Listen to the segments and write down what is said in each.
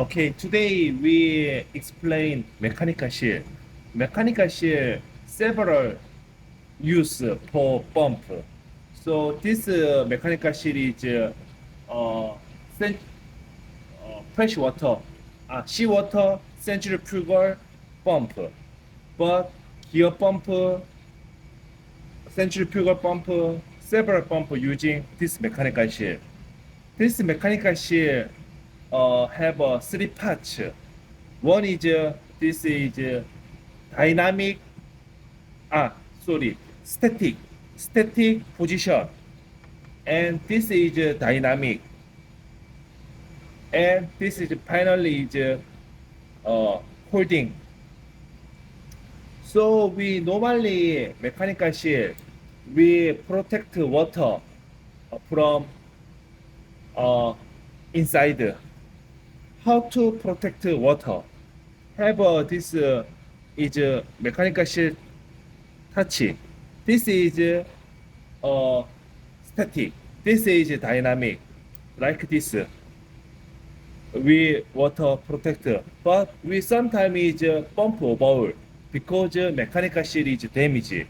Okay, today we explain mechanical seal. Mechanical seal several use for pump. So this uh, mechanical seal is uh, uh, uh, fresh water, uh, seawater centrifugal pump, but gear pump, centrifugal pump, several pump using this mechanical seal. This mechanical seal uh, have uh, three parts. One is uh, this is uh, dynamic. Ah, sorry, static, static position, and this is uh, dynamic, and this is finally is uh, uh, holding. So we normally mechanical seal we protect water uh, from uh, inside. How to protect water? Have uh, this uh, is uh, mechanical seal touch. This is uh, static. This is dynamic. Like this. We water protector, but we sometimes is uh, pump over because uh, mechanical seal is damaged.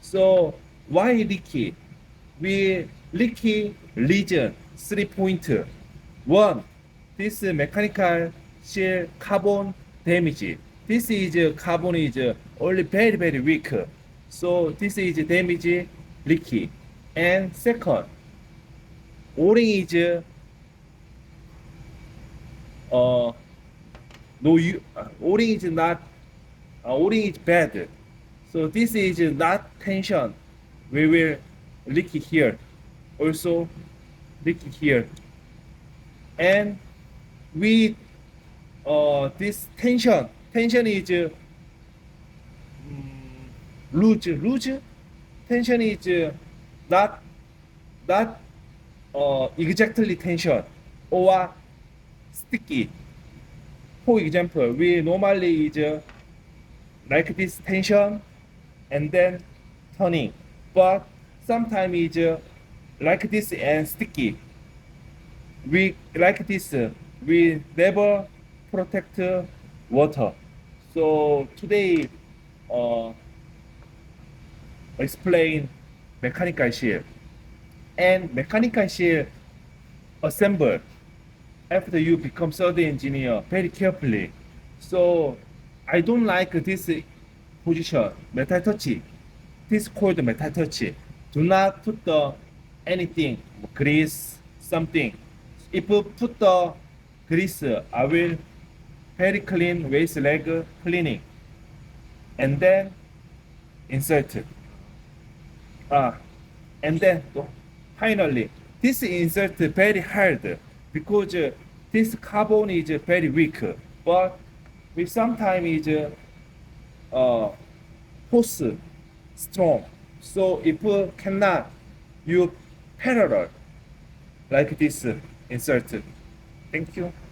So why leaky? We leaky region three point. One, this mechanical shell carbon damage. This is carbon is only very very weak. So this is damage leaky. And second, O-ring is uh, no you uh, O-ring is not uh, O-ring is bad. So this is not tension. We will leak here. Also leak here. And we uh this tension tension is uh, mm, loose loose tension is uh, not not uh exactly tension or sticky. For example, we normally is uh, like this tension and then turning. But sometimes it's uh, like this and sticky. We like this, uh, we never protect uh, water. So today, uh, explain mechanical seal and mechanical seal assemble after you become third engineer very carefully. So I don't like this position, metal touch. This called metal touch. Do not put the anything, grease, something. If you put the grease, I will very clean waist leg cleaning. And then insert. Ah, and then finally, this insert very hard because uh, this carbon is very weak. But we sometimes is uh, force strong. So if you cannot, you parallel like this insert. Thank you.